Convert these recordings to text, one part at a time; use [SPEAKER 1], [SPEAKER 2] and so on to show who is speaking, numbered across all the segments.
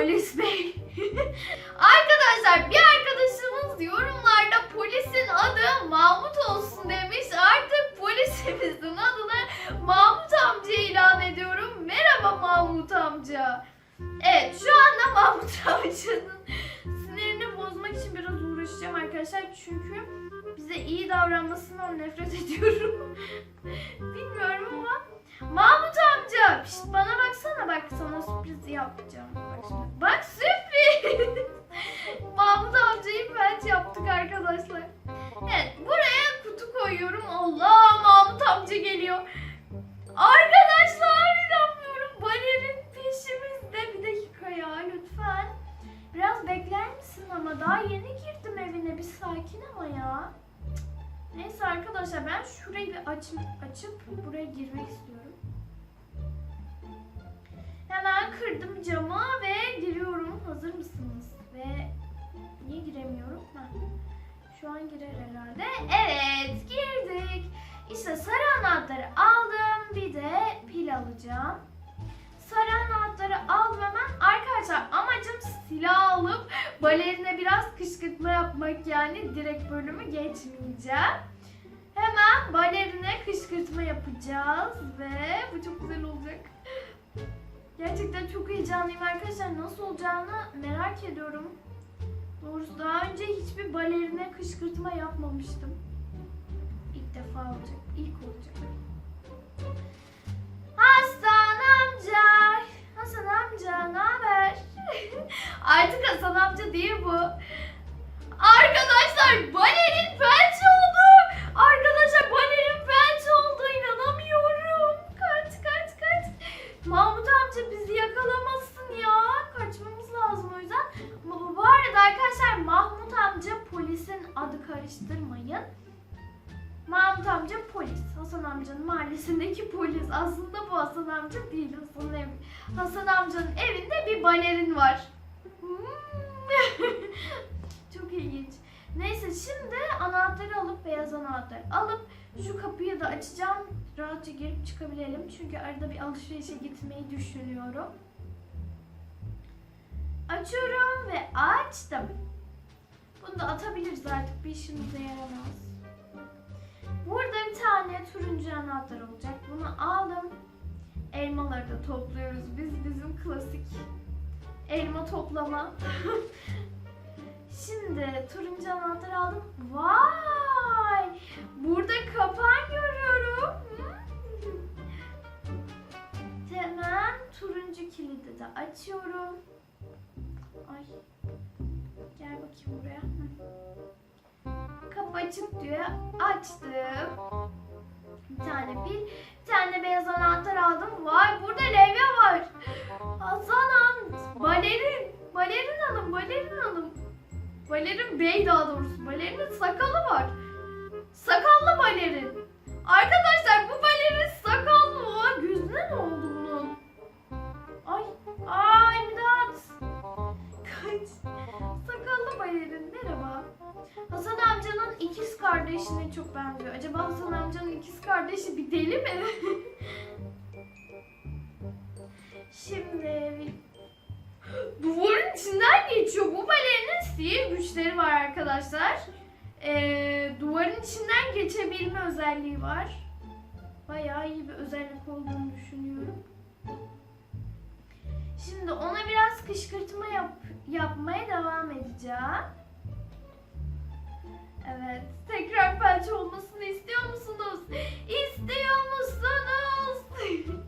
[SPEAKER 1] polis bey. Arkadaşlar bir arkadaşımız yorumlarda polisin adı Mahmut olsun demiş. Artık polisimizin adını Mahmut amca ilan ediyorum. Merhaba Mahmut amca. Evet şu anda Mahmut amcanın sinirini bozmak için biraz uğraşacağım arkadaşlar. Çünkü bize iyi davranmasından nefret ediyorum. Herhalde. Evet girdik. İşte sarı anahtarı aldım. Bir de pil alacağım. Sarı anahtarı aldım hemen. Arkadaşlar amacım silah alıp balerine biraz kışkırtma yapmak yani direkt bölümü geçmeyeceğim. Hemen balerine kışkırtma yapacağız ve bu çok güzel olacak. Gerçekten çok heyecanlıyım arkadaşlar. Nasıl olacağını merak ediyorum. Doğrusu daha önce hiçbir balerine kışkırtma yapmamıştım. İlk defa olacak. İlk olacak. Hasan amca. Hasan amca ne haber? Artık Hasan amca değil. Hasan, amcanın evinde bir balerin var. Çok ilginç. Neyse şimdi anahtarı alıp beyaz anahtarı alıp şu kapıyı da açacağım. Rahatça girip çıkabilelim. Çünkü arada bir alışverişe gitmeyi düşünüyorum. Açıyorum ve açtım. Bunu da atabiliriz artık. Bir işimize yaramaz. Burada bir tane turuncu anahtar olacak. Bunu aldım. Elmaları da topluyoruz. Biz bizim klasik elma toplama. Şimdi turuncu anahtar aldım. Vay! Burada kapan görüyorum. Hmm. Hemen turuncu kilidi de açıyorum. Ay. Gel bakayım buraya. Kapı açık diyor. Açtım. Bir tane pil, bir tane beyaz anahtar aldım. Vay burada levye var. Hasan am, balerin, balerin hanım, balerin hanım. Balerin bey daha doğrusu. Balerinin sakalı var. Sakallı balerin. Arkadaşlar Hasan amcanın ikiz kardeşine çok benziyor. Acaba Hasan amcanın ikiz kardeşi bir deli mi? Şimdi duvarın içinden geçiyor. Bu balerinin sihir güçleri var arkadaşlar. Ee, duvarın içinden geçebilme özelliği var. Bayağı iyi bir özellik olduğunu düşünüyorum. Şimdi ona biraz kışkırtma yap yapmaya devam edeceğim. Evet. Tekrar felç olmasını istiyor musunuz? İstiyor musunuz?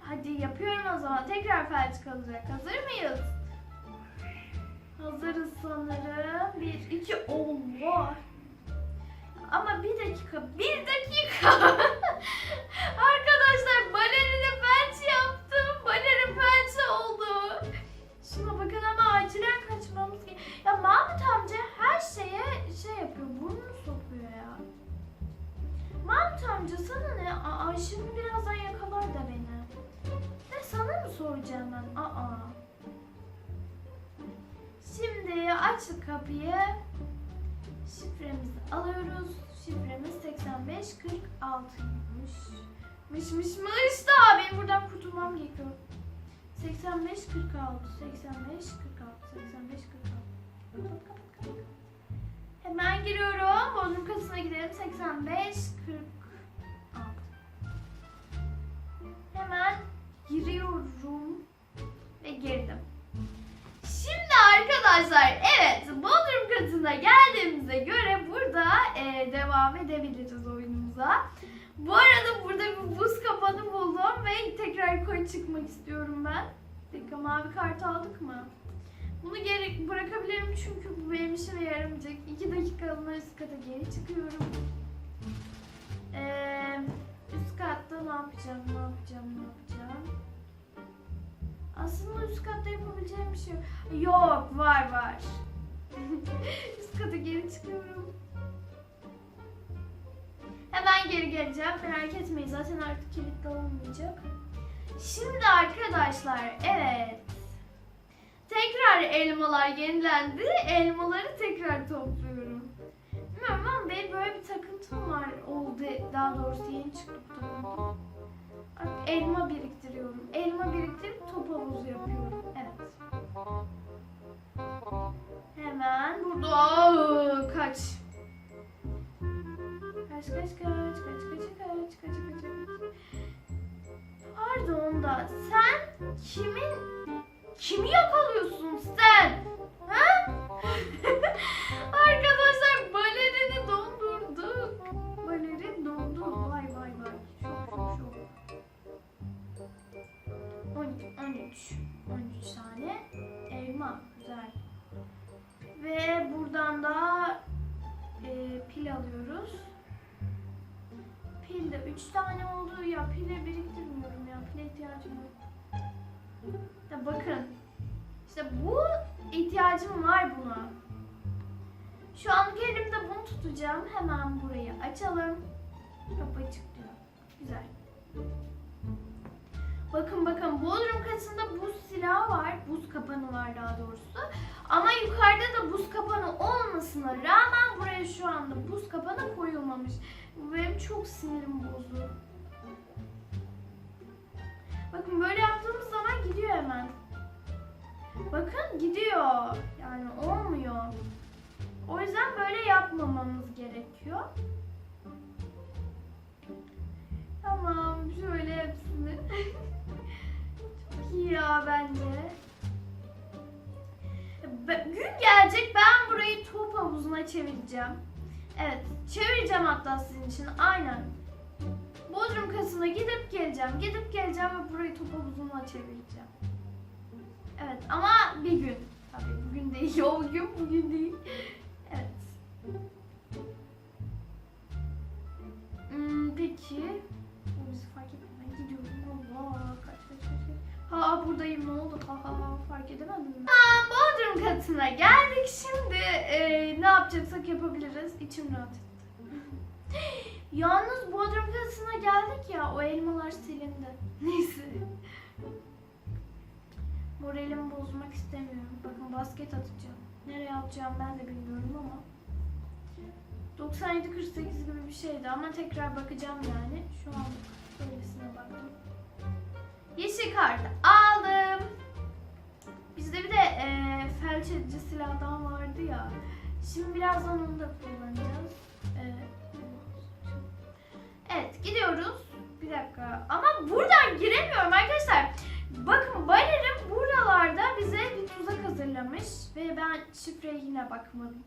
[SPEAKER 1] Hadi yapıyorum o zaman. Tekrar felç kalacak. Hazır mıyız? Hazırız sanırım. Bir, iki, Allah. Ama bir dakika, bir dakika. Arkadaşlar balerini Mış mış mış da benim buradan kurtulmam gerekiyor. 85 46 85 46 85 46 Kapat kapat kapat. Hemen giriyorum. Bodrum kasasına gidelim. 85 46 Hemen giriyorum ve girdim. Şimdi arkadaşlar evet Bodrum katına geldiğimize göre burada e, devam edebiliriz oyunumuza. Bu arada burada bir buz kapanı buldum ve tekrar yukarı çıkmak istiyorum ben. Bir dakika mavi kart aldık mı? Bunu geri bırakabilirim çünkü bu benim işime yaramayacak. 2 dakikalığına üst kata geri çıkıyorum. Ee, üst katta ne yapacağım, ne yapacağım, ne yapacağım? Aslında üst katta yapabileceğim bir şey yok. Yok, var var. üst kata geri çıkıyorum. Hemen geri geleceğim. Merak etmeyin zaten artık kilitli olmayacak. Şimdi arkadaşlar evet. Tekrar elmalar yenilendi. Elmaları tekrar topluyorum. Bilmiyorum ama benim böyle bir takıntım var. Oldu daha doğrusu yeni çıktı. Artık elma biriktiriyorum. Elma biriktirip top havuzu yapıyorum. Evet. Hemen burada Aa, kaç. Kaç kaç kaç kaç kaç kaç kaç kaç. Pardon da sen kimin kimi yakalıyorsun sen? Ha? Arkadaşlar balerini dondurduk. Balerin dondu. Vay vay vay. Şok şok şok. 13 13 13 tane elma. Güzel. Ve buradan da e, pil alıyoruz. Pil de 3 tane oldu. Ya pile biriktirmiyorum ya. Pile ihtiyacım yok. Ya bakın. İşte bu ihtiyacım var buna. Şu an elimde bunu tutacağım. Hemen burayı açalım. Kapı açık diyor. Güzel. Bakın bakın Bodrum katında. Var daha doğrusu. Ama yukarıda da buz kapanı olmasına rağmen buraya şu anda buz kapanı koyulmamış. Bu benim çok sinirim bozdu. Bakın böyle yaptığımız zaman gidiyor hemen. Bakın gidiyor. Yani olmuyor. O yüzden böyle yapmamamız gerekiyor. Tamam şöyle hepsini. Çok iyi ya bence. Gün gelecek ben burayı top havuzuna çevireceğim. Evet çevireceğim hatta sizin için aynen. Bodrum kasına gidip geleceğim. Gidip geleceğim ve burayı top havuzuna çevireceğim. Evet ama bir gün. Tabii bugün değil. O gün bugün değil. Evet. Hmm, peki. Ha buradayım ne oldu? Ha ha ha fark edemedim mi? Ha Bodrum katına geldik. Şimdi e, ne yapacaksak yapabiliriz. İçim rahat etti. Yalnız Bodrum kasına geldik ya o elmalar silindi. Neyse. Moralimi bozmak istemiyorum. Bakın basket atacağım. Nereye atacağım ben de bilmiyorum ama. 97-48 gibi bir şeydi ama tekrar bakacağım yani. Şu an böylesine baktım. Yeşil kartı aldım. Bizde bir de e, felç edici silahdan vardı ya. Şimdi birazdan onu da kullanacağız. E, evet gidiyoruz. Bir dakika. Ama buradan giremiyorum arkadaşlar. Bakın balerin buralarda bize bir tuzak hazırlamış ve ben şifreye yine bakmadım.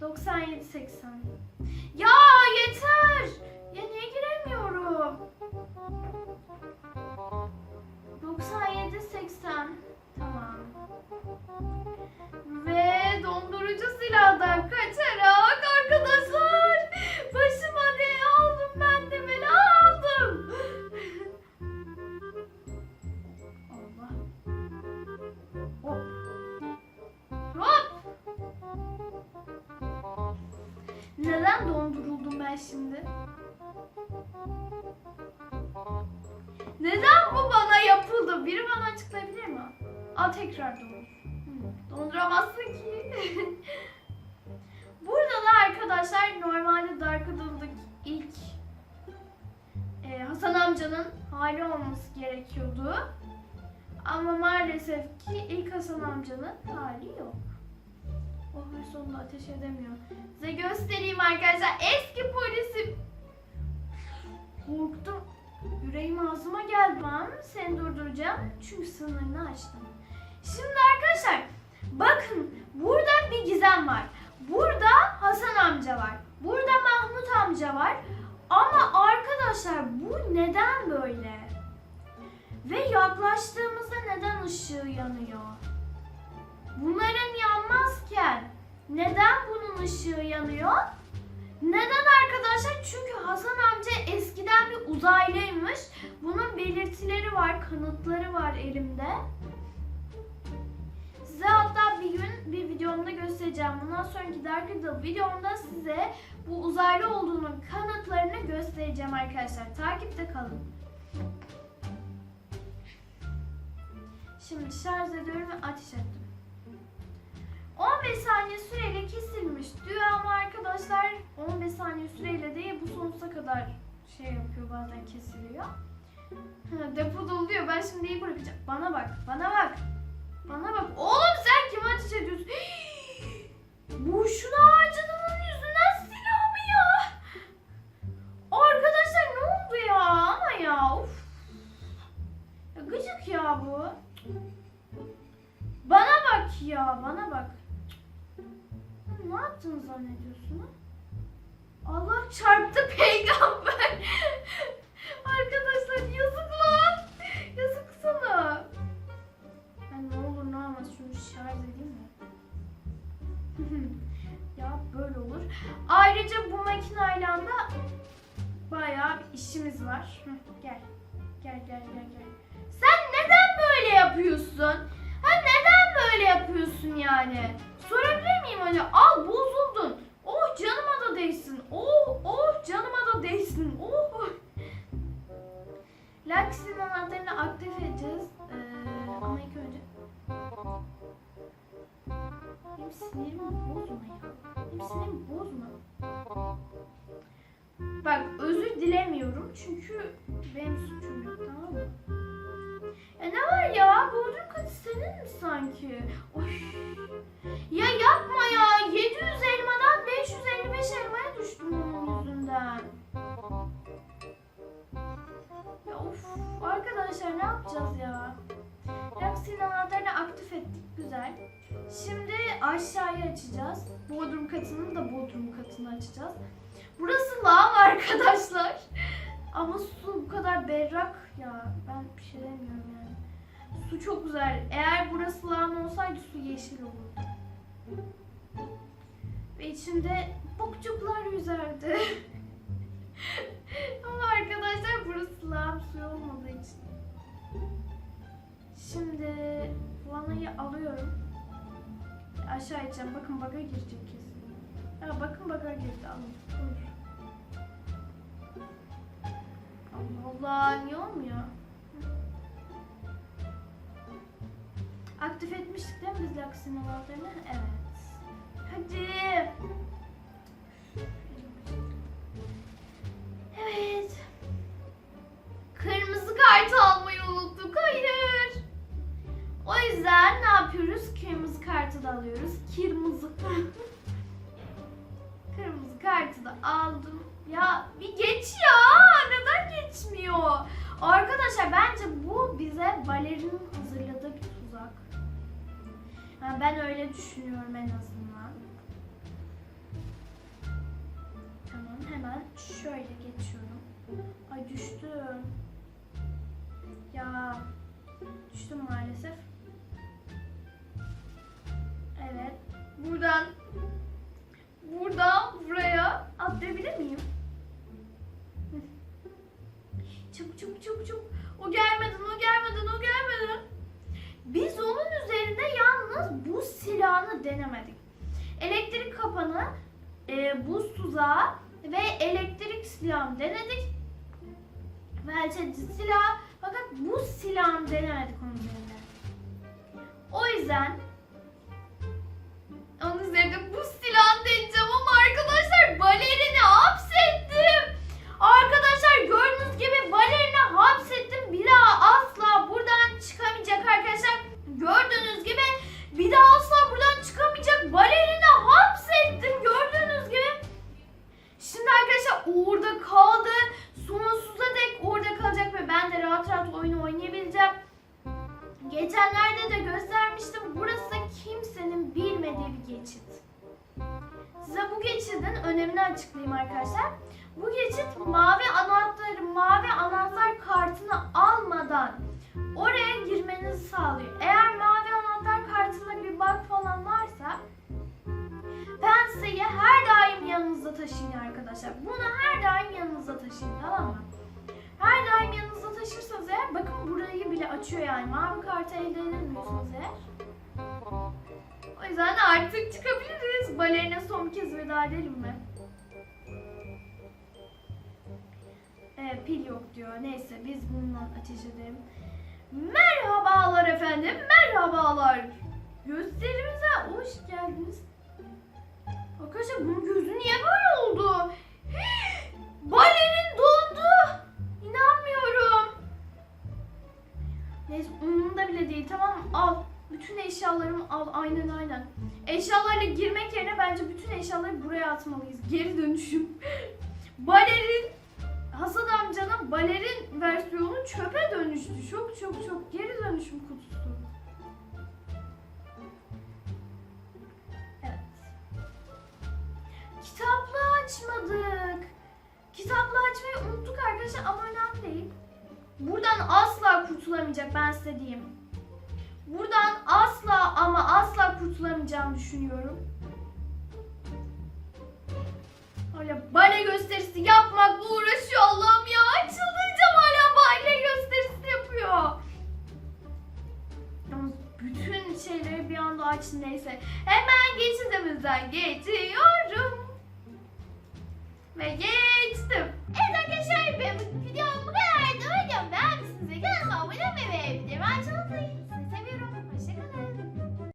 [SPEAKER 1] 97 80. Ya yeter. Ya niye giremiyorum? 97 80. Tamam. Ve dondurucu silahdan kaçarak arkadaşlar başıma ne aldım ben de bela aldım. Allah. Hop. Hop. Neden donduruldum Aa tekrar dondur. Donduramazsın ki. Burada da arkadaşlar normalde Dark Adam'daki ilk e, Hasan amcanın hali olması gerekiyordu. Ama maalesef ki ilk Hasan amcanın hali yok. Oh ve sonunda ateş edemiyor. Size göstereyim arkadaşlar. Eski polisim. Korktum. Yüreğim ağzıma geldi. Tamam seni durduracağım. Çünkü sınırını açtım. Şimdi arkadaşlar bakın burada bir gizem var. Burada Hasan amca var. Burada Mahmut amca var. Ama arkadaşlar bu neden böyle? Ve yaklaştığımızda neden ışığı yanıyor? Bunların yanmazken neden bunun ışığı yanıyor? Neden arkadaşlar? Çünkü Hasan amca eskiden bir uzaylıymış. Bunun belirtileri var, kanıtları var elimde. Size hatta bir gün bir videomda göstereceğim. Bundan sonraki Dark Riddle videomda size bu uzaylı olduğunun kanıtlarını göstereceğim arkadaşlar. Takipte kalın. Şimdi şarj ediyorum ve ateş ettim. 15 saniye süreyle kesilmiş diyor ama arkadaşlar 15 saniye süreyle değil bu sonsuza kadar şey yapıyor bazen kesiliyor. Depo doluyor ben şimdi iyi bırakacağım. Bana bak bana bak. Bana bak. Oğlum sen kime ateş ediyorsun? Boşuna harcadığımın yüzünden silahımı ya. Arkadaşlar ne oldu ya? Ama ya of. Ya gıcık ya bu. Bana bak ya bana bak. Ne yaptığını zannediyorsun? Allah çarptı peygamber. Arkadaşlar yazık Ayrıca bu makineyle da bayağı bir işimiz var. Gel. Gel gel gel gel. Sen neden böyle yapıyorsun? Ha neden böyle yapıyorsun yani? Sorabilir miyim hani? Al Benim bozma ya. Benim bozma. Bak özür dilemiyorum çünkü benim suçum yok tamam mı? Ya ne var ya? Bodrum katı senin mi sanki? Oy. Ya yapma ya. 700 elmadan 555 elmaya düştüm onun yüzünden. Ya of. Arkadaşlar ne yapacağız ya? Lux'in anahtarını aktif ettik. Güzel. Şimdi aşağıya açacağız. Bodrum katının da bodrum katını açacağız. Burası lav arkadaşlar. Ama su bu kadar berrak ya. Ben bir şey demiyorum yani. Su çok güzel. Eğer burası lav olsaydı su yeşil olurdu. Ve içinde bokçuklar yüzerdi. Ama arkadaşlar burası lav suyu olmadığı için. Şimdi vanayı alıyorum. Aşağı içeceğim. Bakın baga girecek kesin. Ya bakın baga girdi. Alın. Buyur. Allah Allah niye olmuyor? Aktif etmiştik değil mi biz Lux'in anahtarını? Evet. Hadi. Yapıyoruz? Kırmızı kartı da alıyoruz. Kırmızı. Kırmızı kartı da aldım. Ya bir geç ya. Neden geçmiyor? Arkadaşlar bence bu bize balerinin hazırladığı bir tuzak. Ha, ben öyle düşünüyorum en azından. Tamam hemen şöyle geçiyorum. Ay düştüm. Ya düştüm maalesef. Evet. Buradan buradan buraya atlayabilir miyim? Çabuk çabuk çabuk çabuk. O gelmeden o gelmeden o gelmeden. Biz onun üzerinde yalnız buz silahını denemedik. Elektrik kapanı, e, buz tuzağı ve elektrik silahını denedik. Felçedici silah
[SPEAKER 2] Fakat bu silahım denemedik onun üzerinde. O yüzden
[SPEAKER 1] Üzerinde bu silahı deneyeceğim ama arkadaşlar balerini hapsettim. Arkadaşlar gördüğünüz gibi balerini hapsettim. Bir daha asla buradan çıkamayacak arkadaşlar. Gördüğünüz gibi bir daha asla buradan arkadaşlar. Bunu her daim yanınızda taşıyın tamam mı? Her daim yanınızda taşırsanız eğer bakın burayı bile açıyor yani. Mavi kartı elde edemiyorsunuz eğer. O yüzden artık çıkabiliriz. Balerine son kez veda edelim mi? Ee, pil yok diyor. Neyse biz bundan ateş edelim. Merhabalar efendim. Merhabalar. Gösterimize hoş geldiniz. Arkadaşlar bunun gözü niye böyle oldu? Balerin dondu. İnanmıyorum. Neyse umurumda bile değil tamam? Al. Bütün eşyalarımı al. Aynen aynen. Eşyalarla girmek yerine bence bütün eşyaları buraya atmalıyız. Geri dönüşüm. Balerin Hasan amcanın balerin versiyonu çöpe dönüştü. Çok çok çok geri dönüşüm kutusu. Arkadaşlar ama önemli değil. Buradan asla kurtulamayacak ben size diyeyim. Buradan asla ama asla kurtulamayacağımı düşünüyorum. Öyle bale gösterisi yapmakla uğraşıyor Allah'ım ya. Çıldıracağım hala bale gösterisi yapıyor. Yalnız bütün şeyleri bir anda açtı neyse. Hemen geçidimizden geçiş ve geçtim. Evet arkadaşlar benim videom bu kadardı. Videomu beğenmişsinizdir. Kanalıma abone olmayı ve videomu açmayı